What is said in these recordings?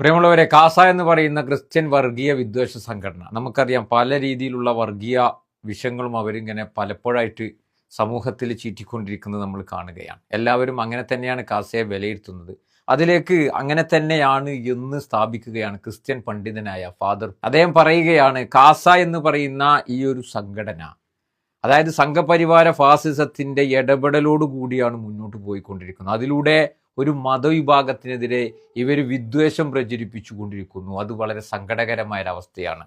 പ്രിയമുള്ളവരെ കാസ എന്ന് പറയുന്ന ക്രിസ്ത്യൻ വർഗീയ വിദ്വേഷ സംഘടന. നമുക്കറിയാം പല രീതിയിലുള്ള വർഗീയ വിഷയങ്ങളും അവരിങ്ങനെ പലപ്പോഴായിട്ട് സമൂഹത്തിൽ ചീറ്റിക്കൊണ്ടിരിക്കുന്നത് നമ്മൾ കാണുകയാണ്. എല്ലാവരും അങ്ങനെ തന്നെയാണ് കാസയെ വിലയിരുത്തുന്നത്. അതിലേക്ക് അങ്ങനെ തന്നെയാണ് എന്ന് സ്ഥാപിക്കുകയാണ് ക്രിസ്ത്യൻ പണ്ഡിതനായ ഫാദർ. അദ്ദേഹം പറയുകയാണ് കാസ എന്ന് പറയുന്ന ഈ ഒരു സംഘടന അതായത് സംഘപരിവാര ഫാസിസത്തിന്റെ ഇടപെടലോട് കൂടിയാണ് മുന്നോട്ട് പോയിക്കൊണ്ടിരിക്കുന്നത്. അതിലൂടെ ഒരു മതവിഭാഗത്തിനെതിരെ ഇവർ വിദ്വേഷം പ്രചരിപ്പിച്ചുകൊണ്ടിരിക്കുന്നു. അത് വളരെ സങ്കടകരമായ ഒരവസ്ഥയാണ്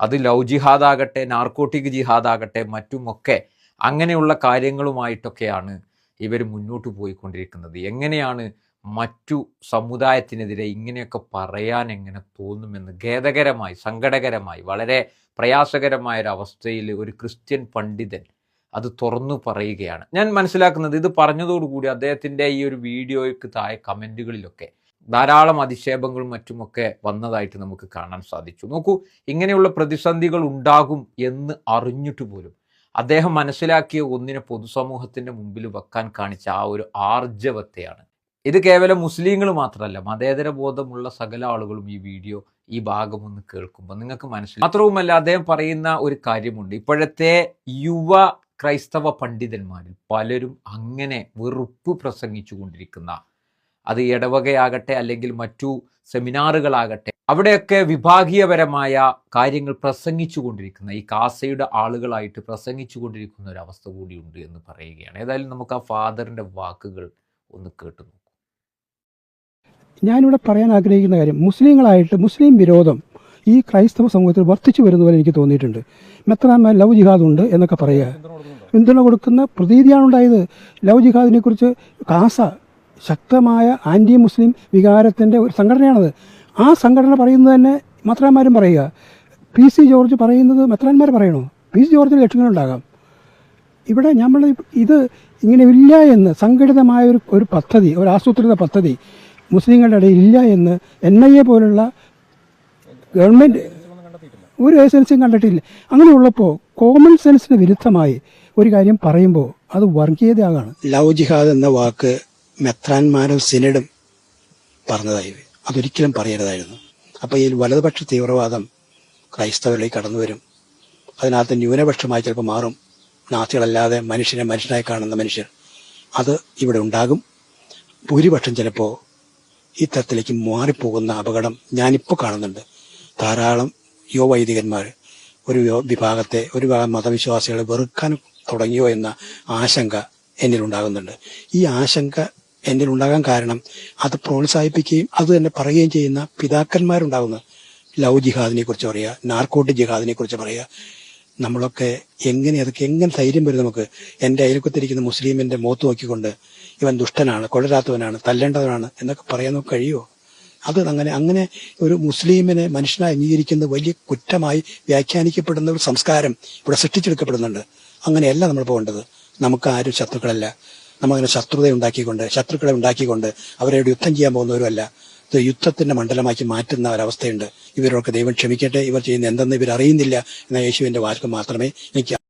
അത് ലവ് ജിഹാദാകട്ടെ നാർക്കോട്ടിക് ജിഹാദാകട്ടെ മറ്റുമൊക്കെ അങ്ങനെയുള്ള കാര്യങ്ങളുമായിട്ടൊക്കെയാണ് ഇവർ മുന്നോട്ട് പോയിക്കൊണ്ടിരിക്കുന്നത്. എങ്ങനെയാണ് മറ്റു സമുദായത്തിനെതിരെ ഇങ്ങനെയൊക്കെ പറയാൻ എങ്ങനെ തോന്നുമെന്ന് ഖേദകരമായി സങ്കടകരമായി വളരെ പ്രയാസകരമായ ഒരു അവസ്ഥയിൽ ഒരു ക്രിസ്ത്യൻ പണ്ഡിതൻ അത് തുറന്നു പറയുകയാണ്. ഞാൻ മനസ്സിലാക്കുന്നത് ഇത് പറഞ്ഞതോടുകൂടി അദ്ദേഹത്തിന്റെ ഈ ഒരു വീഡിയോയ്ക്ക് താഴെ കമന്റുകളിലൊക്കെ ധാരാളം അധിക്ഷേപങ്ങളും മറ്റുമൊക്കെ വന്നതായിട്ട് നമുക്ക് കാണാൻ സാധിച്ചു. നോക്കൂ ഇങ്ങനെയുള്ള പ്രതിസന്ധികൾ ഉണ്ടാകും എന്ന് അറിഞ്ഞിട്ട് പോലും അദ്ദേഹം മനസ്സിലാക്കിയ ഒന്നിനെ പൊതുസമൂഹത്തിന്റെ മുമ്പിൽ വെക്കാൻ കാണിച്ച ആ ഒരു ആർജവത്തെയാണ്. ഇത് കേവലം മുസ്ലിങ്ങൾ മാത്രമല്ല മതേതര ബോധമുള്ള സകല ആളുകളും ഈ വീഡിയോ ഈ ഭാഗം ഒന്ന് കേൾക്കുമ്പോൾ നിങ്ങൾക്ക് മനസ്സിലാവും. മാത്രവുമല്ല അദ്ദേഹം പറയുന്ന ഒരു കാര്യമുണ്ട്. ഇപ്പോഴത്തെ യുവ ക്രൈസ്തവ പണ്ഡിതന്മാരിൽ പലരും അങ്ങനെ വെറുപ്പ് പ്രസംഗിച്ചു കൊണ്ടിരിക്കുന്ന അത് ഇടവകയാകട്ടെ അല്ലെങ്കിൽ മറ്റു സെമിനാറുകളാകട്ടെ അവിടെയൊക്കെ വിഭാഗീയപരമായ കാര്യങ്ങൾ പ്രസംഗിച്ചു കൊണ്ടിരിക്കുന്ന ഈ കാസയുടെ ആളുകളായിട്ട് പ്രസംഗിച്ചു കൊണ്ടിരിക്കുന്ന ഒരു അവസ്ഥ കൂടിയുണ്ട് എന്ന് പറയുകയാണ്. ഏതായാലും നമുക്ക് ആ ഫാദറിന്റെ വാക്കുകൾ ഒന്ന് കേട്ടു നോക്കാം. ഞാനിവിടെ പറയാൻ ആഗ്രഹിക്കുന്ന കാര്യം മുസ്ലിങ്ങളായിട്ട് മുസ്ലിം വിരോധം ഈ ക്രൈസ്തവ സമൂഹത്തിൽ വർദ്ധിച്ചു വരുന്നതുപോലെ എനിക്ക് തോന്നിയിട്ടുണ്ട്. മെത്രാന്മാർ ലവ് ജിഹാദ് ഉണ്ട് എന്നൊക്കെ പറയുക. പിന്തുണ കൊടുക്കുന്ന പ്രതീതിയാണ് ഉണ്ടായത്. ലവ് ജിഹാദിനെ കുറിച്ച് കാസ ശക്തമായ ആന്റി മുസ്ലിം വികാരത്തിന്റെ ഒരു സംഘടനയാണത്. ആ സംഘടന പറയുന്നത് തന്നെ മെത്രാന്മാരും പറയുക. പി സി ജോർജ് പറയുന്നത് മെത്രാന്മാർ പറയണോ? പി സി ജോർജിന് ലക്ഷ്യങ്ങളുണ്ടാകാം ഇവിടെ നമ്മൾ ഇത് ഇങ്ങനെ ഇല്ല എന്ന് സംഘടിതമായ ഒരു ഒരു പദ്ധതി ഒരു ആസൂത്രിത പദ്ധതി മുസ്ലിങ്ങളുടെ ഇടയിൽ ഇല്ല എന്ന് എൻ ഐ എ പോലുള്ള ഗവൺമെന്റ് ഒരു ഏജൻസിയും കണ്ടിട്ടില്ല. അങ്ങനെയുള്ളപ്പോൾ കോമൺ സെൻസിന് വിരുദ്ധമായി ഒരു കാര്യം പറയുമ്പോൾ അത് വർഗീയതയാകാണ്. ലവ് ജിഹാദ് എന്ന വാക്ക് മെത്രാൻമാരും സിനഡും പറഞ്ഞതായി. അതൊരിക്കലും പറയരുതായിരുന്നു. അപ്പോൾ ഈ വലതുപക്ഷ തീവ്രവാദം ക്രൈസ്തവരിലേക്ക് കടന്നു വരും. അതിനകത്ത് ന്യൂനപക്ഷമായി ചിലപ്പോൾ മാറും. നാസികളല്ലാതെ മനുഷ്യനെ മനുഷ്യനായി കാണുന്ന മനുഷ്യർ. അത് ഇവിടെ ഉണ്ടാകും. ഭൂരിപക്ഷം ചിലപ്പോൾ ഈ തരത്തിലേക്ക് മാറിപ്പോകുന്ന അപകടം ഞാനിപ്പോൾ കാണുന്നുണ്ട്. ധാരാളം യുവവൈദികന്മാർ ഒരു വിഭാഗത്തെ ഒരു വിഭാഗം മതവിശ്വാസികളെ വെറുക്കാൻ തുടങ്ങിയോ എന്ന ആശങ്ക എന്നിലുണ്ടാകുന്നുണ്ട്. ഈ ആശങ്ക എന്നിലുണ്ടാകാൻ കാരണം അത് പ്രോത്സാഹിപ്പിക്കുകയും അത് തന്നെ പറയുകയും ചെയ്യുന്ന പിതാക്കന്മാരുണ്ടാകുന്നു. ലവ് ജിഹാദിനെ കുറിച്ച് പറയുക നാർക്കോട്ടിക് ജിഹാദിനെ കുറിച്ച് പറയുക. നമ്മളൊക്കെ എങ്ങനെ അതൊക്കെ എങ്ങനെ ധൈര്യം വരും നമുക്ക്? എന്റെ അയൽക്കത്തിരിക്കുന്ന മുസ്ലിമിന്റെ മുഖത്ത് നോക്കിക്കൊണ്ട് ഇവൻ ദുഷ്ടനാണ് കൊള്ളരാത്തവനാണ് തല്ലേണ്ടവനാണ് എന്നൊക്കെ പറയാൻ കഴിയുമോ? അത് അങ്ങനെ അങ്ങനെ ഒരു മുസ്ലിമിനെ മനുഷ്യനായി അംഗീകരിക്കുന്ന വലിയ കുറ്റമായി വ്യാഖ്യാനിക്കപ്പെടുന്ന ഒരു സംസ്കാരം ഇവിടെ സൃഷ്ടിച്ചെടുക്കപ്പെടുന്നുണ്ട്. അങ്ങനെയല്ല നമ്മൾ പോകേണ്ടത്. നമുക്ക് ആരും ശത്രുക്കളല്ല. നമ്മളങ്ങനെ ശത്രുത ഉണ്ടാക്കിക്കൊണ്ട് ശത്രുക്കളെ ഉണ്ടാക്കിക്കൊണ്ട് അവരോട് യുദ്ധം ചെയ്യാൻ പോകുന്നവരുമല്ല. ഇത് യുദ്ധത്തിന്റെ മണ്ഡലമാക്കി മാറ്റുന്ന ഒരവസ്ഥയുണ്ട്. ഇവരൊക്കെ ദൈവം ക്ഷമിക്കട്ടെ. ഇവർ ചെയ്യുന്ന എന്തെന്ന് ഇവർ അറിയുന്നില്ല എന്ന യേശുവിന്റെ വാക്ക് മാത്രമേ എനിക്ക്